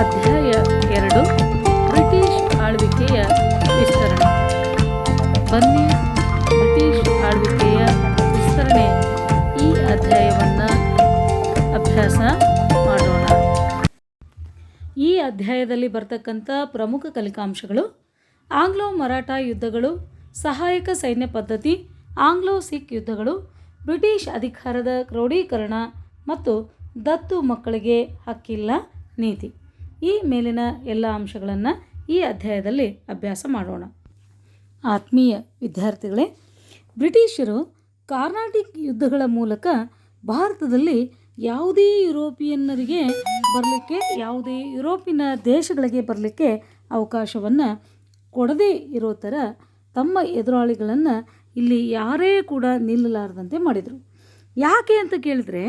ಅಧ್ಯಾಯ ಎರಡು, ಬ್ರಿಟಿಷ್ ಆಳ್ವಿಕೆಯ ವಿಸ್ತರಣೆ. ಬನ್ನಿ, ಬ್ರಿಟಿಷ್ ಆಳ್ವಿಕೆಯ ವಿಸ್ತರಣೆ. ಈ ಅಧ್ಯಾಯವನ್ನು ಅಭ್ಯಾಸ ಮಾಡೋಣ. ಈ ಅಧ್ಯಾಯದಲ್ಲಿ ಬರ್ತಕ್ಕಂಥ ಪ್ರಮುಖ ಕಲಿಕಾಂಶಗಳು, ಆಂಗ್ಲೋ ಮರಾಠ ಯುದ್ಧಗಳು, ಸಹಾಯಕ ಸೈನ್ಯ ಪದ್ಧತಿ, ಆಂಗ್ಲೋ ಸಿಖ್ ಯುದ್ಧಗಳು, ಬ್ರಿಟಿಷ್ ಅಧಿಕಾರದ ಕ್ರೋಢೀಕರಣ ಮತ್ತು ದತ್ತು ಮಕ್ಕಳಿಗೆ ಹಕ್ಕಿಲ್ಲ ನೀತಿ. ಈ ಮೇಲಿನ ಎಲ್ಲ ಅಂಶಗಳನ್ನು ಈ ಅಧ್ಯಾಯದಲ್ಲಿ ಅಭ್ಯಾಸ ಮಾಡೋಣ. ಆತ್ಮೀಯ ವಿದ್ಯಾರ್ಥಿಗಳೇ, ಬ್ರಿಟಿಷರು ಕಾರ್ನಾಟಿಕ್ ಯುದ್ಧಗಳ ಮೂಲಕ ಭಾರತದಲ್ಲಿ ಯಾವುದೇ ಯುರೋಪಿಯನ್ನರಿಗೆ ಬರಲಿಕ್ಕೆ, ಯಾವುದೇ ಯುರೋಪಿನ ದೇಶಗಳಿಗೆ ಬರಲಿಕ್ಕೆ ಅವಕಾಶವನ್ನು ಕೊಡದೇ ಇರೋ ಥರ ತಮ್ಮ ಎದುರಾಳಿಗಳನ್ನು ಇಲ್ಲಿ ಯಾರೇ ಕೂಡ ನಿಲ್ಲಲಾರದಂತೆ ಮಾಡಿದರು. ಯಾಕೆ ಅಂತ ಕೇಳಿದ್ರೆ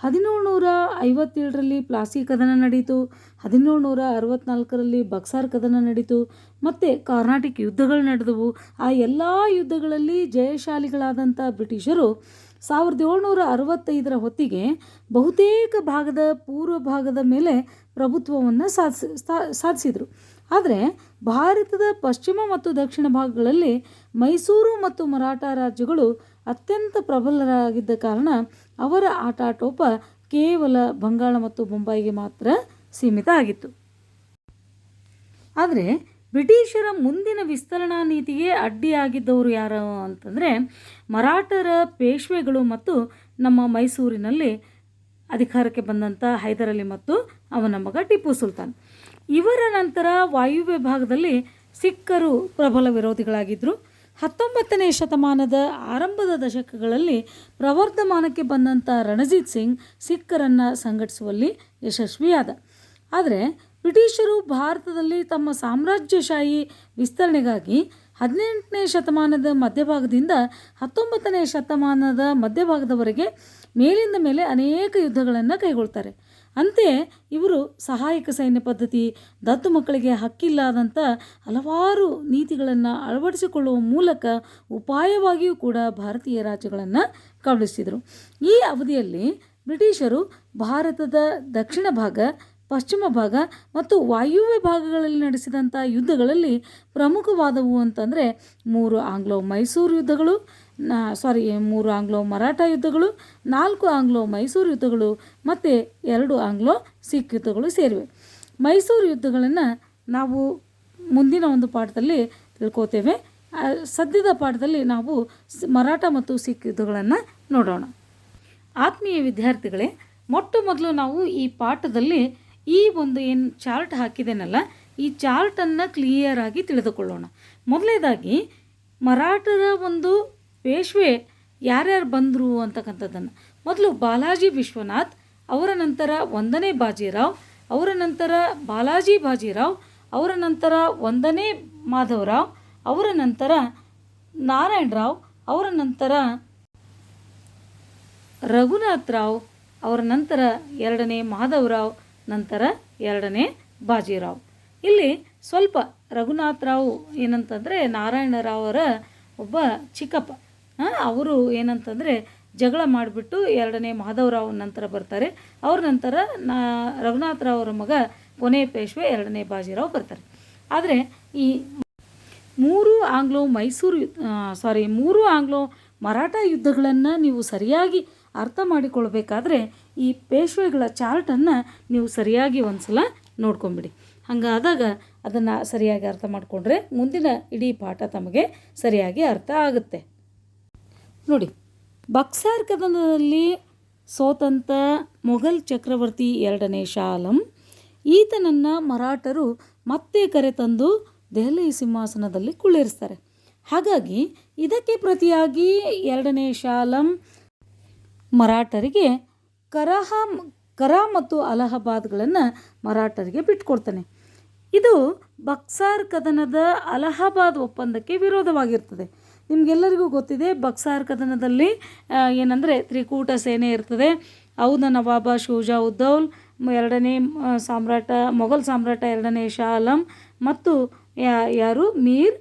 ಹದಿನೇಳು ನೂರ ಐವತ್ತೇಳರಲ್ಲಿ ಪ್ಲಾಸಿ ಕದನ ನಡೀತು, ಹದಿನೇಳು ನೂರ ಅರವತ್ನಾಲ್ಕರಲ್ಲಿ ಬಕ್ಸಾರ್ ಕದನ ನಡೀತು. ಮತ್ತು ಕಾರ್ನಾಟಿಕ್ ಯುದ್ಧಗಳು ನಡೆದವು. ಆ ಎಲ್ಲ ಯುದ್ಧಗಳಲ್ಲಿ ಜಯಶಾಲಿಗಳಾದಂಥ ಬ್ರಿಟಿಷರು ಸಾವಿರದ ಏಳ್ನೂರ ಅರವತ್ತೈದರ ಹೊತ್ತಿಗೆ ಬಹುತೇಕ ಭಾಗದ ಪೂರ್ವ ಭಾಗದ ಮೇಲೆ ಪ್ರಭುತ್ವವನ್ನು ಸಾಧಿಸಿ ಸಾಧಿಸಿದರು. ಆದರೆ ಭಾರತದ ಪಶ್ಚಿಮ ಮತ್ತು ದಕ್ಷಿಣ ಭಾಗಗಳಲ್ಲಿ ಮೈಸೂರು ಮತ್ತು ಮರಾಠ ರಾಜ್ಯಗಳು ಅತ್ಯಂತ ಪ್ರಬಲರಾಗಿದ್ದ ಕಾರಣ ಅವರ ಆಟಾಟೋಪ ಕೇವಲ ಬಂಗಾಳ ಮತ್ತು ಮುಂಬೈಗೆ ಮಾತ್ರ ಸೀಮಿತ ಆಗಿತ್ತು. ಆದರೆ ಬ್ರಿಟಿಷರ ಮುಂದಿನ ವಿಸ್ತರಣಾ ನೀತಿಗೆ ಅಡ್ಡಿಯಾಗಿದ್ದವರು ಯಾರು ಅಂತಂದರೆ ಮರಾಠರ ಪೇಶ್ವೆಗಳು ಮತ್ತು ನಮ್ಮ ಮೈಸೂರಿನಲ್ಲಿ ಅಧಿಕಾರಕ್ಕೆ ಬಂದಂಥ ಹೈದರಲಿ ಮತ್ತು ಅವನ ಮಗ ಟಿಪ್ಪು ಸುಲ್ತಾನ್. ಇವರ ನಂತರ ವಾಯುವ್ಯ ಭಾಗದಲ್ಲಿ ಸಿಖ್ಖರು ಪ್ರಬಲ ವಿರೋಧಿಗಳಾಗಿದ್ದರು ಹತ್ತೊಂಬತ್ತನೇ ಶತಮಾನದ ಆರಂಭದ ದಶಕಗಳಲ್ಲಿ ಪ್ರವರ್ಧಮಾನಕ್ಕೆ ಬಂದಂಥ ರಣಜಿತ್ ಸಿಂಗ್ ಸಿಖ್ಖರನ್ನು ಸಂಘಟಿಸುವಲ್ಲಿ ಯಶಸ್ವಿಯಾದ. ಆದರೆ ಬ್ರಿಟಿಷರು ಭಾರತದಲ್ಲಿ ತಮ್ಮ ಸಾಮ್ರಾಜ್ಯಶಾಹಿ ವಿಸ್ತರಣೆಗಾಗಿ ಹದಿನೆಂಟನೇ ಶತಮಾನದ ಮಧ್ಯಭಾಗದಿಂದ ಹತ್ತೊಂಬತ್ತನೇ ಶತಮಾನದ ಮಧ್ಯಭಾಗದವರೆಗೆ ಮೇಲಿಂದ ಮೇಲೆ ಅನೇಕ ಯುದ್ಧಗಳನ್ನು ಕೈಗೊಳ್ತಾರೆ. ಅಂತೆಯೇ ಇವರು ಸಹಾಯಕ ಸೈನ್ಯ ಪದ್ಧತಿ, ದತ್ತು ಮಕ್ಕಳಿಗೆ ಹಕ್ಕಿಲ್ಲಾದಂಥ ಹಲವಾರು ನೀತಿಗಳನ್ನು ಅಳವಡಿಸಿಕೊಳ್ಳುವ ಮೂಲಕ ಉಪಾಯವಾಗಿಯೂ ಕೂಡ ಭಾರತೀಯ ರಾಜ್ಯಗಳನ್ನು ಕಬಳಿಸಿದರು ಈ ಅವಧಿಯಲ್ಲಿ ಬ್ರಿಟಿಷರು ಭಾರತದ ದಕ್ಷಿಣ ಭಾಗ, ಪಶ್ಚಿಮ ಭಾಗ ಮತ್ತು ವಾಯುವ್ಯ ಭಾಗಗಳಲ್ಲಿ ನಡೆಸಿದಂಥ ಯುದ್ಧಗಳಲ್ಲಿ ಪ್ರಮುಖವಾದವು ಅಂತಂದರೆ ಮೂರು ಆಂಗ್ಲೋ ಮೈಸೂರು ಯುದ್ಧಗಳು ಸಾರಿ ಮೂರು ಆಂಗ್ಲೋ ಮರಾಠ ಯುದ್ಧಗಳು, ನಾಲ್ಕು ಆಂಗ್ಲೋ ಮೈಸೂರು ಯುದ್ಧಗಳು, ಮತ್ತು ಎರಡು ಆಂಗ್ಲೋ ಸಿಖ್ ಯುದ್ಧಗಳು ಸೇರಿವೆ. ಮೈಸೂರು ಯುದ್ಧಗಳನ್ನು ನಾವು ಮುಂದಿನ ಒಂದು ಪಾಠದಲ್ಲಿ ತಿಳ್ಕೋತೇವೆ. ಸದ್ಯದ ಪಾಠದಲ್ಲಿ ನಾವು ಮರಾಠ ಮತ್ತು ಸಿಖ್ ಯುದ್ಧಗಳನ್ನು ನೋಡೋಣ. ಆತ್ಮೀಯ ವಿದ್ಯಾರ್ಥಿಗಳೇ, ಮೊಟ್ಟ ಮೊದಲು ನಾವು ಈ ಪಾಠದಲ್ಲಿ ಈ ಒಂದು ಏನು ಚಾರ್ಟ್ ಹಾಕಿದ್ದೇನಲ್ಲ, ಈ ಚಾರ್ಟನ್ನು ಕ್ಲಿಯರ್ ಆಗಿ ತಿಳಿದುಕೊಳ್ಳೋಣ. ಮೊದಲನೇದಾಗಿ ಮರಾಠರ ಒಂದು ಪೇಶ್ವೆ ಯಾರ್ಯಾರು ಬಂದರು ಅಂತಕ್ಕಂಥದ್ದನ್ನು. ಮೊದಲು ಬಾಲಾಜಿ ವಿಶ್ವನಾಥ್, ಅವರ ನಂತರ ಒಂದನೇ ಬಾಜಿರಾವ್, ಅವರ ನಂತರ ಬಾಲಾಜಿ ಬಾಜಿರಾವ್, ಅವರ ನಂತರ ಒಂದನೇ ಮಾಧವರಾವ್, ಅವರ ನಂತರ ನಾರಾಯಣರಾವ್, ಅವರ ನಂತರ ರಘುನಾಥ್ ರಾವ್ ಅವರ ನಂತರ ಎರಡನೇ ಮಾಧವರಾವ್, ನಂತರ ಎರಡನೇ ಬಾಜಿರಾವ್. ಇಲ್ಲಿ ಸ್ವಲ್ಪ ರಘುನಾಥ್ ರಾವ್ ಏನಂತಂದರೆ ನಾರಾಯಣ ರಾವರ ಒಬ್ಬ ಚಿಕ್ಕಪ್ಪ. ಅವರು ಏನಂತಂದರೆ ಜಗಳ ಮಾಡಿಬಿಟ್ಟು ಎರಡನೇ ಮಾಧವರಾವ್ ನಂತರ ಬರ್ತಾರೆ. ಅವ್ರ ನಂತರ ನಾ ರಘುನಾಥರಾವ್ ಮಗ ಕೊನೆ ಪೇಶ್ವೆ ಎರಡನೇ ಬಾಜಿರಾವ್ ಬರ್ತಾರೆ. ಆದರೆ ಈ ಮೂರು ಆಂಗ್ಲೋ ಮೈಸೂರು ಸಾರಿ ಮೂರು ಆಂಗ್ಲೋ ಮರಾಠ ಯುದ್ಧಗಳನ್ನು ನೀವು ಸರಿಯಾಗಿ ಅರ್ಥ ಮಾಡಿಕೊಳ್ಬೇಕಾದ್ರೆ ಈ ಪೇಶ್ವೆಗಳ ಚಾರ್ಟನ್ನು ನೀವು ಸರಿಯಾಗಿ ಒಂದು ಸಲ ನೋಡ್ಕೊಂಬಿಡಿ. ಹಾಗಾದಾಗ ಅದನ್ನು ಸರಿಯಾಗಿ ಅರ್ಥ ಮಾಡಿಕೊಂಡ್ರೆ ಮುಂದಿನ ಇಡೀ ಪಾಠ ತಮಗೆ ಸರಿಯಾಗಿ ಅರ್ಥ ಆಗುತ್ತೆ. ನೋಡಿ, ಬಕ್ಸಾರ್ ಕದನದಲ್ಲಿ ಸೋತಂತ ಮೊಘಲ್ ಚಕ್ರವರ್ತಿ ಎರಡನೇ ಶಾಲಂ. ಈತನನ್ನು ಮರಾಠರು ಮತ್ತೆ ಕರೆ ತಂದು ದೆಹಲಿ ಸಿಂಹಾಸನದಲ್ಲಿ ಕುಳ್ಳಿರಿಸ್ತಾರೆ. ಹಾಗಾಗಿ ಇದಕ್ಕೆ ಪ್ರತಿಯಾಗಿ ಎರಡನೇ ಶಾಲಂ ಮರಾಠರಿಗೆ ಕರಹ, ಕರಾ ಮತ್ತು ಅಲಹಾಬಾದ್ಗಳನ್ನು ಮರಾಠರಿಗೆ ಬಿಟ್ಕೊಡ್ತಾನೆ. ಇದು ಬಕ್ಸಾರ್ ಕದನದ ಅಲಹಾಬಾದ್ ಒಪ್ಪಂದಕ್ಕೆ ವಿರೋಧವಾಗಿರ್ತದೆ. ನಿಮಗೆಲ್ಲರಿಗೂ ಗೊತ್ತಿದೆ, ಬಕ್ಸಾರ್ ಕದನದಲ್ಲಿ ಏನಂದರೆ ತ್ರಿಕೂಟ ಸೇನೆ ಇರ್ತದೆ. ಅವನ ನವಾಬ ಶೂಜಾ ಉದ್ದೌಲ್, ಎರಡನೇ ಸಾಮ್ರಾಟ, ಮೊಘಲ್ ಸಾಮ್ರಾಟ, ಎರಡನೇ ಶಾ ಆಲಂ ಮತ್ತು ಯಾರು? ಮೀರ್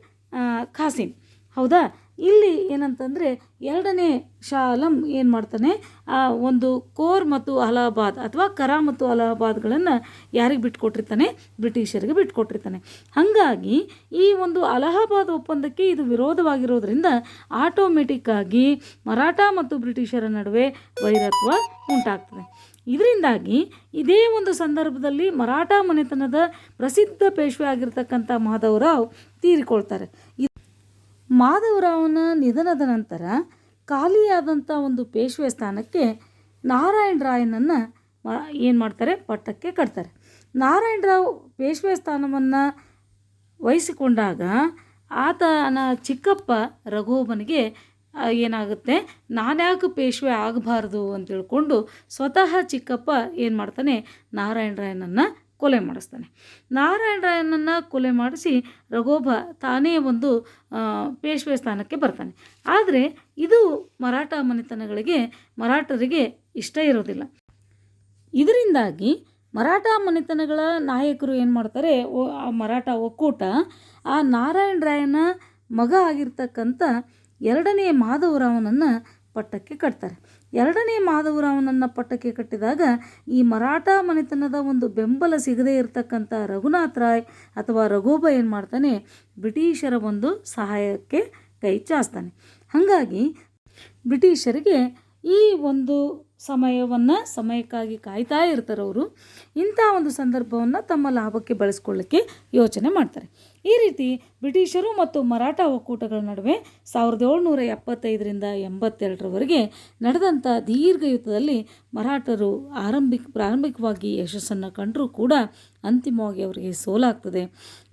ಖಾಸಿಂ. ಹೌದಾ? ಇಲ್ಲಿ ಏನಂತಂದರೆ ಎರಡನೇ ಶಾಲಂ ಏನು ಮಾಡ್ತಾನೆ? ಆ ಒಂದು ಕೋರ್ ಮತ್ತು ಅಲಹಾಬಾದ್ ಅಥವಾ ಕರ ಮತ್ತು ಅಲಹಾಬಾದ್ಗಳನ್ನು ಯಾರಿಗೆ ಬಿಟ್ಕೊಟ್ಟಿರ್ತಾನೆ? ಬ್ರಿಟಿಷರಿಗೆ ಬಿಟ್ಕೊಟ್ಟಿರ್ತಾನೆ. ಹಾಗಾಗಿ ಈ ಒಂದು ಅಲಹಾಬಾದ್ ಒಪ್ಪಂದಕ್ಕೆ ಇದು ವಿರೋಧವಾಗಿರೋದ್ರಿಂದ ಆಟೋಮೆಟಿಕ್ಕಾಗಿ ಮರಾಠ ಮತ್ತು ಬ್ರಿಟಿಷರ ನಡುವೆ ವೈರತ್ವ ಉಂಟಾಗ್ತದೆ. ಇದರಿಂದಾಗಿ ಇದೇ ಒಂದು ಸಂದರ್ಭದಲ್ಲಿ ಮರಾಠ ಮನೆತನದ ಪ್ರಸಿದ್ಧ ಪೇಶ್ವೆ ಆಗಿರ್ತಕ್ಕಂಥ ಮಾಧವರಾವ್ ತೀರಿಕೊಳ್ತಾರೆ. ಮಾಧವರಾವನ ನಿಧನದ ನಂತರ ಖಾಲಿಯಾದಂಥ ಒಂದು ಪೇಶ್ವೆ ಸ್ಥಾನಕ್ಕೆ ನಾರಾಯಣ ರಾಯನನ್ನು ಏನು ಮಾಡ್ತಾರೆ? ಪಟ್ಟಕ್ಕೆ ಕಟ್ತಾರೆ. ನಾರಾಯಣರಾವ್ ಪೇಶ್ವೆ ಸ್ಥಾನವನ್ನು ವಹಿಸಿಕೊಂಡಾಗ ಆತನ ಚಿಕ್ಕಪ್ಪ ರಘುವನಿಗೆ ಏನಾಗುತ್ತೆ? ನಾನ್ಯಾಕೆ ಪೇಶ್ವೆ ಆಗಬಾರ್ದು ಅಂತ ತಿಳ್ಕೊಂಡು ಸ್ವತಃ ಚಿಕ್ಕಪ್ಪ ಏನು ಮಾಡ್ತಾನೆ? ನಾರಾಯಣ ರಾಯನನ್ನು ಕೊಲೆ ಮಾಡಿಸ್ತಾನೆ. ನಾರಾಯಣರಾಯನನ್ನು ಕೊಲೆ ಮಾಡಿಸಿ ರಘೋಬ ತಾನೇ ಒಂದು ಪೇಶ್ವೆ ಸ್ಥಾನಕ್ಕೆ ಬರ್ತಾನೆ. ಆದರೆ ಇದು ಮರಾಠ ಮನೆತನಗಳಿಗೆ, ಮರಾಠರಿಗೆ ಇಷ್ಟ ಇರೋದಿಲ್ಲ. ಇದರಿಂದಾಗಿ ಮರಾಠ ಮನೆತನಗಳ ನಾಯಕರು ಏನು ಮಾಡ್ತಾರೆ ಆ ಮರಾಠ ಒಕ್ಕೂಟ, ಆ ನಾರಾಯಣರಾಯನ ಮಗ ಆಗಿರ್ತಕ್ಕಂಥ ಎರಡನೇ ಮಾಧವರಾವನನ್ನು ಪಟ್ಟಕ್ಕೆ ಕಟ್ತಾರೆ. ಎರಡನೇ ಮಾಧವರಾವನನ್ನು ಪಟ್ಟಕ್ಕೆ ಕಟ್ಟಿದಾಗ ಈ ಮರಾಠ ಮನೆತನದ ಒಂದು ಬೆಂಬಲ ಸಿಗದೇ ಇರತಕ್ಕಂಥ ರಘುನಾಥ್ ರಾಯ್ ಅಥವಾ ರಘೋಬ ಏನು ಮಾಡ್ತಾನೆ, ಬ್ರಿಟಿಷರ ಒಂದು ಸಹಾಯಕ್ಕೆ ಕೈ ಚಾಸ್ತಾನೆ ಹಾಗಾಗಿ ಬ್ರಿಟಿಷರಿಗೆ ಈ ಒಂದು ಸಮಯವನ್ನು ಸಮಯಕ್ಕಾಗಿ ಕಾಯ್ತಾ ಇರ್ತಾರೆ ಅವರು ಇಂಥ ಒಂದು ಸಂದರ್ಭವನ್ನು ತಮ್ಮ ಲಾಭಕ್ಕೆ ಬಳಸ್ಕೊಳ್ಳಿಕ್ಕೆ ಯೋಚನೆ ಮಾಡ್ತಾರೆ. ಈ ರೀತಿ ಬ್ರಿಟಿಷರು ಮತ್ತು ಮರಾಠ ಒಕ್ಕೂಟಗಳ ನಡುವೆ ಸಾವಿರದ ಏಳ್ನೂರ ಎಪ್ಪತ್ತೈದರಿಂದ ಎಂಬತ್ತೆರಡರವರೆಗೆ ನಡೆದಂಥ ದೀರ್ಘ ಯುದ್ಧದಲ್ಲಿ ಮರಾಠರು ಆರಂಭಿಕ, ಪ್ರಾರಂಭಿಕವಾಗಿ ಯಶಸ್ಸನ್ನು ಕಂಡರೂ ಕೂಡ ಅಂತಿಮವಾಗಿ ಅವರಿಗೆ ಸೋಲಾಗ್ತದೆ.